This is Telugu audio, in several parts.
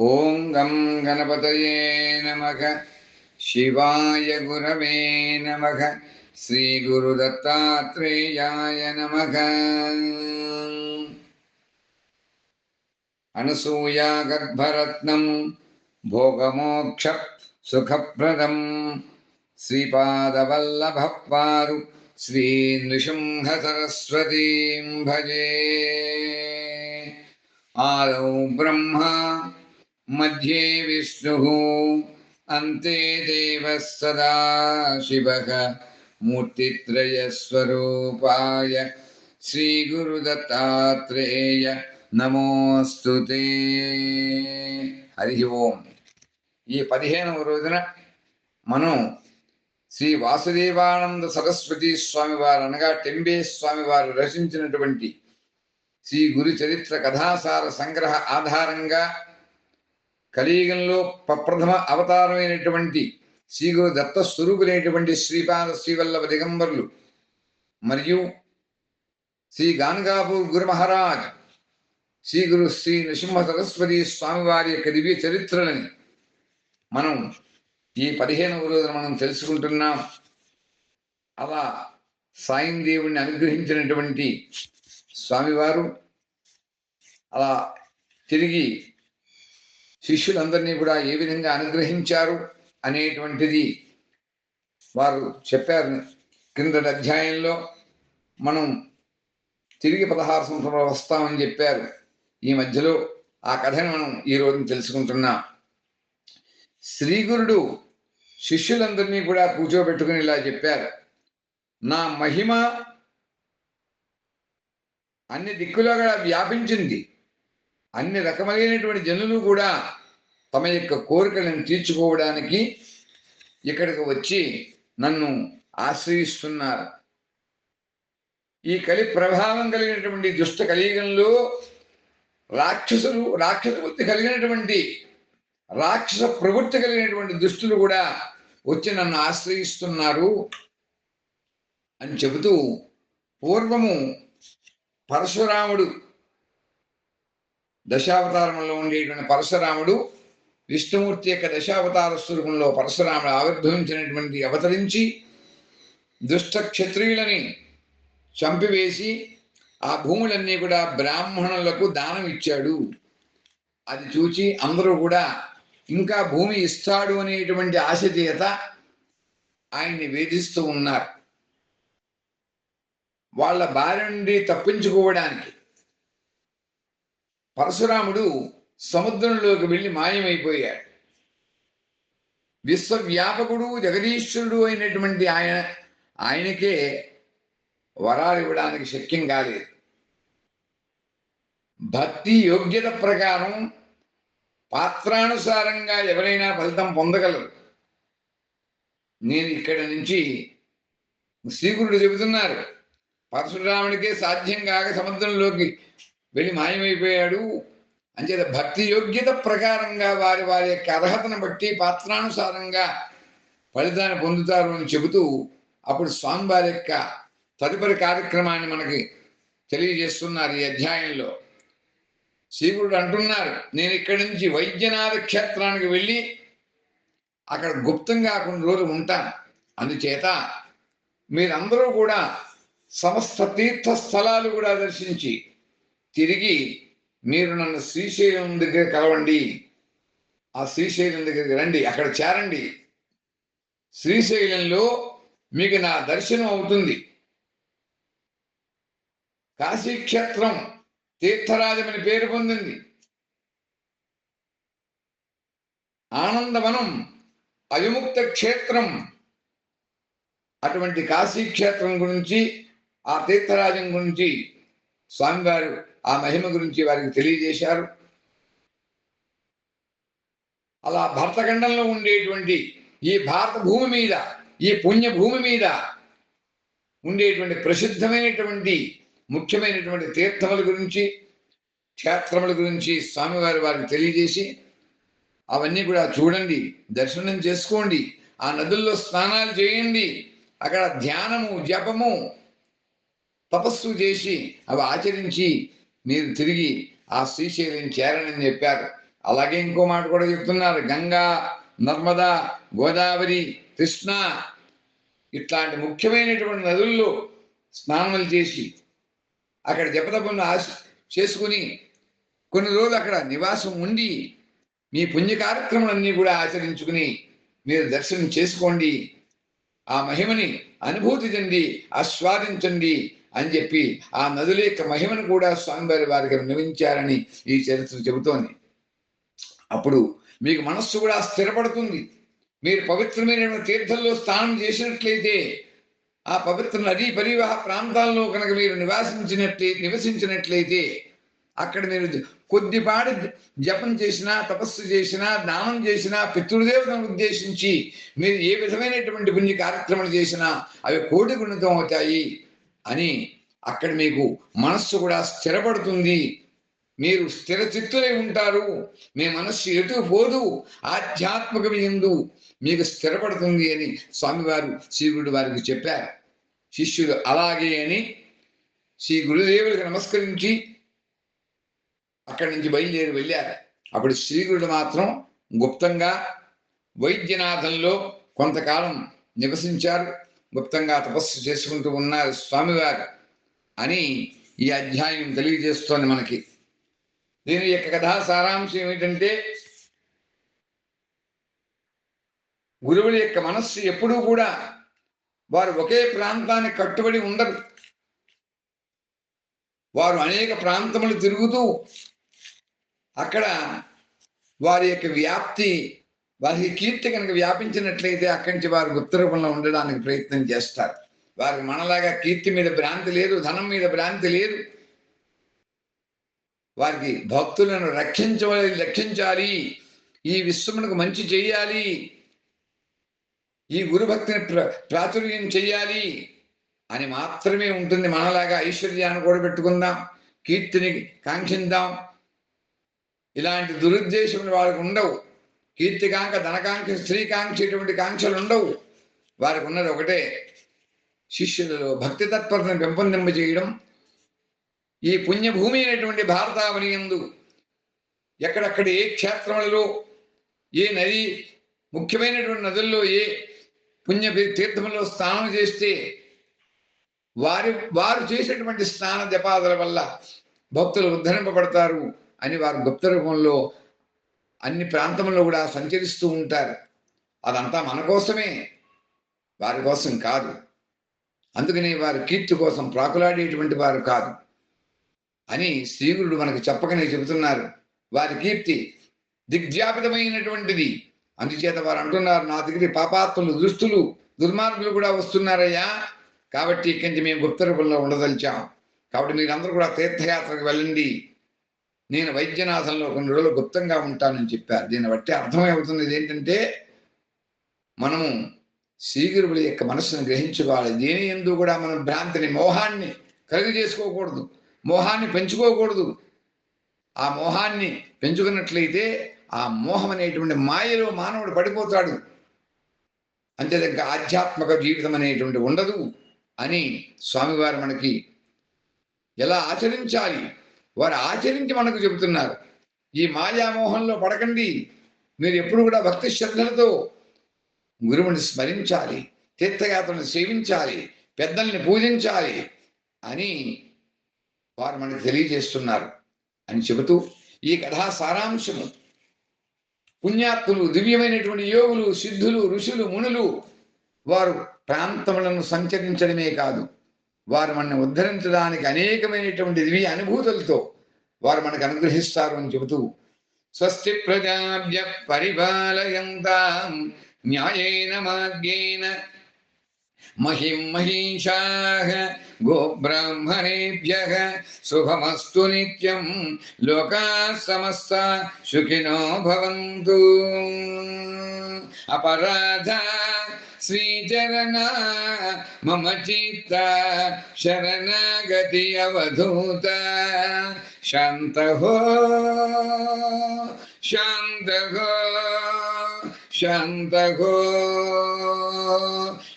ఓం గం గణపతయే నమ. శివాయ గురవే నమ. శ్రీ గురు దత్తాత్రేయాయ నమ. అనసూయా గర్భరత్నం భోగమోక్ష సుఖప్రదం. శ్రీపాదవల్లభవారు శ్రీ నృసింహ సరస్వతీం భజే. ఆదౌ బ్రహ్మ मध्ये विष्णुः अन्ते देवः सदा शिवः मूर्तित्रयस्वरूपाय श्रीगुरुदत्तात्रेय నమోస్తు హరి ఓం ఈ పదిహేనవ రోజున మనం శ్రీ వాసుదేవానంద సరస్వతి స్వామి వారు అనగా టెంబే స్వామి వారు రచించినటువంటి శ్రీ గురు చరిత్ర కథాసార సంగ్రహ ఆధారంగా కలియుగంలో ప్రప్రథమ అవతారమైనటువంటి శ్రీ గురు దత్త స్వరూపులైనటువంటి శ్రీపాద శ్రీవల్లభ దిగంబరులు మరియు శ్రీ గానగాపూర్ గురు మహారాజ్ శ్రీ గురు శ్రీ నృసింహ సరస్వతి స్వామివారి యొక్క దివ్య చరిత్రలని మనం ఈ పదిహేనవ రోజున మనం తెలుసుకుంటున్నాం. అలా సాయం దేవుణ్ణి అనుగ్రహించినటువంటి స్వామివారు అలా తిరిగి శిష్యులందరినీ కూడా ఏ విధంగా అనుగ్రహించారు అనేటువంటిది వారు చెప్పారు క్రిందటి అధ్యాయంలో. మనం తిరిగి పదహారు సంవత్సరాలు వస్తామని చెప్పారు. ఈ మధ్యలో ఆ కథను మనం ఈ రోజు తెలుసుకుంటున్నాం. శ్రీగురుడు శిష్యులందరినీ కూడా కూర్చోబెట్టుకుని ఇలా చెప్పారు. నా మహిమ అన్ని దిక్కులో కూడా వ్యాపించింది. అన్ని రకములైనటువంటి జనులు కూడా తమ యొక్క కోరికలను తీర్చుకోవడానికి ఇక్కడికి వచ్చి నన్ను ఆశ్రయిస్తున్నారు. ఈ కలి ప్రభావం కలిగినటువంటి దుష్ట కలియుగంలో రాక్షసులు రాక్షస వృత్తి కలిగినటువంటి రాక్షస ప్రవృత్తి కలిగినటువంటి దుష్టులు కూడా వచ్చి నన్ను ఆశ్రయిస్తున్నారు అని చెబుతూ పూర్వము పరశురాముడు దశావతారంలో ఉండేటువంటి పరశురాముడు విష్ణుమూర్తి యొక్క దశావతార స్వరూపంలో పరశురాముడు ఆవిర్భవించినటువంటి అవతరించి దుష్ట క్షత్రియులని చంపివేసి ఆ భూములన్నీ కూడా బ్రాహ్మణులకు దానం ఇచ్చాడు. అది చూచి అందరూ కూడా ఇంకా భూమి ఇస్తాడు అనేటువంటి ఆశ చేత ఆయన్ని వేధిస్తూ ఉన్నారు. వాళ్ళ బారి నుండి తప్పించుకోవడానికి పరశురాముడు సముద్రంలోకి వెళ్ళి మాయమైపోయాడు. విశ్వవ్యాపకుడు జగదీశ్వరుడు అయినటువంటి ఆయన ఆయనకే వరాలు ఇవ్వడానికి శక్యం కాలేదు. భక్తి యోగ్యత ప్రకారం పాత్రానుసారంగా ఎవరైనా ఫలితం పొందగలరు. నేను ఇక్కడి నుంచి శ్రీకురుడు చెబుతున్నారు పరశురాముడికే సాధ్యం కాక సముద్రంలోకి వెళ్ళి మాయమైపోయాడు అంచేత భక్తి యోగ్యత ప్రకారంగా వారి వారి యొక్క అర్హతను బట్టి పాత్రానుసారంగా ఫలితాన్ని పొందుతారు అని చెబుతూ అప్పుడు స్వామివారి యొక్క తదుపరి కార్యక్రమాన్ని మనకి తెలియజేస్తున్నారు ఈ అధ్యాయంలో. శ్రీకుడు అంటున్నారు నేను ఇక్కడి నుంచి వైద్యనాథ క్షేత్రానికి వెళ్ళి అక్కడ గుప్తంగా కొన్ని రోజులు ఉంటాను. అందుచేత మీరందరూ కూడా సమస్త తీర్థ స్థలాలు కూడా దర్శించి తిరిగి మీరు నన్ను శ్రీశైలం దగ్గర కలవండి. ఆ శ్రీశైలం దగ్గరికి రండి. అక్కడ చేరండి. శ్రీశైలంలో మీకు నా దర్శనం అవుతుంది. కాశీక్షేత్రం తీర్థరాజమని పేరు పొందింది. ఆనందవనం అవిముక్త క్షేత్రం. అటువంటి కాశీక్షేత్రం గురించి ఆ తీర్థరాజం గురించి స్వామివారు ఆ మహిమ గురించి వారికి తెలియజేశారు. అలా భర్తఖండంలో ఉండేటువంటి ఈ భారత భూమి మీద ఈ పుణ్య భూమి మీద ఉండేటువంటి ప్రసిద్ధమైనటువంటి ముఖ్యమైనటువంటి తీర్థముల గురించి క్షేత్రముల గురించి స్వామివారి వారికి తెలియజేసి అవన్నీ కూడా చూడండి దర్శనం చేసుకోండి ఆ నదుల్లో స్నానాలు చేయండి అక్కడ ధ్యానము జపము తపస్సు చేసి అవి ఆచరించి మీరు తిరిగి ఆ శ్రీశైలం చేరనని చెప్పారు. అలాగే ఇంకో మాట కూడా చెప్తున్నారు. గంగా నర్మదా గోదావరి కృష్ణ ఇట్లాంటి ముఖ్యమైనటువంటి నదుల్లో స్నానాలు చేసి అక్కడ జపతపములు ఆశ చేసుకుని కొన్ని రోజులు అక్కడ నివాసం ఉండి మీ పుణ్య కార్యక్రమాలన్నీ కూడా ఆచరించుకుని మీరు దర్శనం చేసుకోండి. ఆ మహిమని అనుభూతి చెంది ఆస్వాదించండి. అని చెప్పి ఆ నదుల యొక్క మహిమను కూడా స్వామివారి వారికి విన్నవించారని ఈ చరిత్ర చెబుతోంది. అప్పుడు మీకు మనస్సు కూడా స్థిరపడుతుంది. మీరు పవిత్రమైన తీర్థంలో స్నానం చేసినట్లయితే ఆ పవిత్ర నదీ పరివాహ ప్రాంతాల్లో కనుక మీరు నివాసించినట్లయి నివసించినట్లయితే అక్కడ మీరు కొద్దిపాటి జపం చేసినా తపస్సు చేసినా దానం చేసినా పితృదేవతను ఉద్దేశించి మీరు ఏ విధమైనటువంటి పుణ్య కార్యక్రమాలు చేసినా అవి కోటి గుణితం అవుతాయి. అని అక్కడ మీకు మనస్సు కూడా స్థిరపడుతుంది. మీరు స్థిర చిత్తులై ఉంటారు. మీ మనస్సు ఎటు పోదు. ఆధ్యాత్మిక ఎందు మీకు స్థిరపడుతుంది అని స్వామివారు శ్రీ గురుడు వారికి చెప్పారు. శిష్యులు అలాగే అని శ్రీ గురుదేవులకు నమస్కరించి అక్కడి నుంచి బయలుదేరి వెళ్ళారు. అప్పుడు శ్రీగురుడు మాత్రం గుప్తంగా వైద్యనాథంలో కొంతకాలం నివసించారు. గుప్తంగా తపస్సు చేసుకుంటూ ఉన్నారు స్వామివారు అని ఈ అధ్యాయం తెలియజేస్తోంది మనకి. దీని యొక్క కథా సారాంశం ఏమిటంటే గురువుల యొక్క మనస్సు ఎప్పుడూ కూడా వారు ఒకే ప్రాంతానికి కట్టుబడి ఉండరు. వారు అనేక ప్రాంతములు తిరుగుతూ అక్కడ వారి యొక్క వ్యాప్తి వారికి కీర్తి కనుక వ్యాపించినట్లయితే అక్కడి నుంచి వారు గుప్తరూపంలో ఉండడానికి ప్రయత్నం చేస్తారు. వారికి మనలాగా కీర్తి మీద భ్రాంతి లేదు ధనం మీద భ్రాంతి లేదు. వారికి భక్తులను రక్షించవాలి రక్షించాలి. ఈ విశ్వమునకు మంచి చేయాలి. ఈ గురుభక్తిని ప్ర ప్రాచుర్యం చేయాలి అని మాత్రమే ఉంటుంది. మనలాగా ఐశ్వర్యాన్ని కూడా పెట్టుకుందాం కీర్తిని కాంక్షిద్దాం ఇలాంటి దురుద్దేశములు వాళ్ళకు ఉండవు. కీర్తికాంక్ష ధనకాంక్ష స్త్రీకాంక్ష ఇటువంటి కాంక్షలు ఉండవు. వారికి ఉన్నది ఒకటే. శిష్యులలో భక్తి తత్పరతను పెంపొందింప చేయడం ఈ పుణ్యభూమి అయినటువంటి భారతావని ఎందు ఎక్కడెక్కడ ఏ క్షేత్రములలో ఏ నది ముఖ్యమైనటువంటి నదుల్లో ఏ పుణ్య తీర్థములో స్నానం చేస్తే వారి వారు చేసేటువంటి స్నాన జపాదుల వల్ల భక్తులు ఉద్ధరింపబడతారు అని వారు గుప్త రూపంలో అన్ని ప్రాంతంలో కూడా సంచరిస్తూ ఉంటారు. అదంతా మన కోసమే. వారి కోసం కాదు. అందుకని వారి కీర్తి కోసం ప్రాకులాడేటువంటి వారు కాదు. అని శ్రీగురుడు మనకు చెప్పకనే చెబుతున్నారు. వారి కీర్తి దిగ్జాపితమైనటువంటిది అందుచేత వారు అంటున్నారు నా దగ్గర పాపాత్ములు దుస్తులు దుర్మార్గులు కూడా వస్తున్నారయ్యా. కాబట్టి ఇక్కడి నుంచి మేము గుప్త రూపంలో ఉండదలిచాం. కాబట్టి మీరందరూ కూడా తీర్థయాత్రకు వెళ్ళండి. నేను వైద్యనాథంలో కొన్ని రోజులు గుప్తంగా ఉంటానని చెప్పారు. దీన్ని బట్టి అర్థమవుతుంది ఏంటంటే మనము శ్రీగురువుల యొక్క మనస్సును గ్రహించుకోవాలి. దేని ఎందు కూడా మనం భ్రాంతిని మోహాన్ని కలుగు చేసుకోకూడదు. మోహాన్ని పెంచుకోకూడదు. ఆ మోహాన్ని పెంచుకున్నట్లయితే ఆ మోహం అనేటువంటి మాయలో మానవుడు పడిపోతాడు. అంతే ఆధ్యాత్మిక జీవితం అనేటువంటి ఉండదు అని స్వామివారు మనకి ఎలా ఆచరించాలి? వారు ఆచరించి మనకు చెబుతున్నారు. ఈ మాయామోహంలో పడకండి. మీరు ఎప్పుడు కూడా భక్తి శ్రద్ధలతో గురువుని స్మరించాలి తీర్థయాత్రను సేవించాలి పెద్దల్ని పూజించాలి అని వారు మనకు తెలియజేస్తున్నారు అని చెబుతూ ఈ కథా సారాంశము పుణ్యాత్ములు దివ్యమైనటువంటి యోగులు సిద్ధులు ఋషులు మునులు వారు ప్రాంతములను సంచరించడమే కాదు. వారు మనల్ని ఉద్ధరించడానికి అనేకమైనటువంటి దివ్య అనుభూతులతో వారు మనకు అనుగ్రహిస్తారు అని చెబుతూ స్వస్తి ప్రజాభ్య పరిపాలయంతాం న్యాయేన మార్గేణ మహిం మహిషా గోబ్రాహ్మణేభ్య శుభమస్తు నిత్యం లోకా సమస్త సుఖినో భవంతు. అపరాధ ಶ್ರೀಚರಣ ಮಮ ಚಿತ್ತ ಶರಣಗತಿ ಅವಧೂತ ಶಾಂತ ಹೋ ಶಾಂತ ಹೋ ಶಾಂತ ಹೋ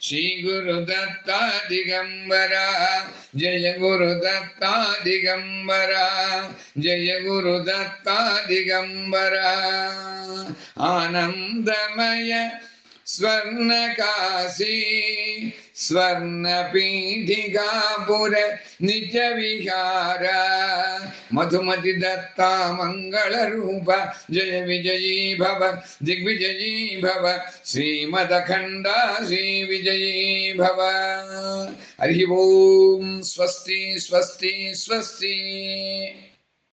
ಶ್ರೀ ಗುರು ದತ್ತ ದಿಗಂಬರ ಜಯ ಗುರು ದತ್ತ ದಿಗಂಬರ ಜಯ ಗುರು ದತ್ತ ದಿಗಂಬರ ಆನಂದಮಯ स्वर्णकाशी निज विहार मधुमति दत्ता मंगल रूप जय विजयी भव, दिग्विजयी भव श्री विजयी भव। हरि ओम, स्वस्ति स्वस्ति स्वस्ति।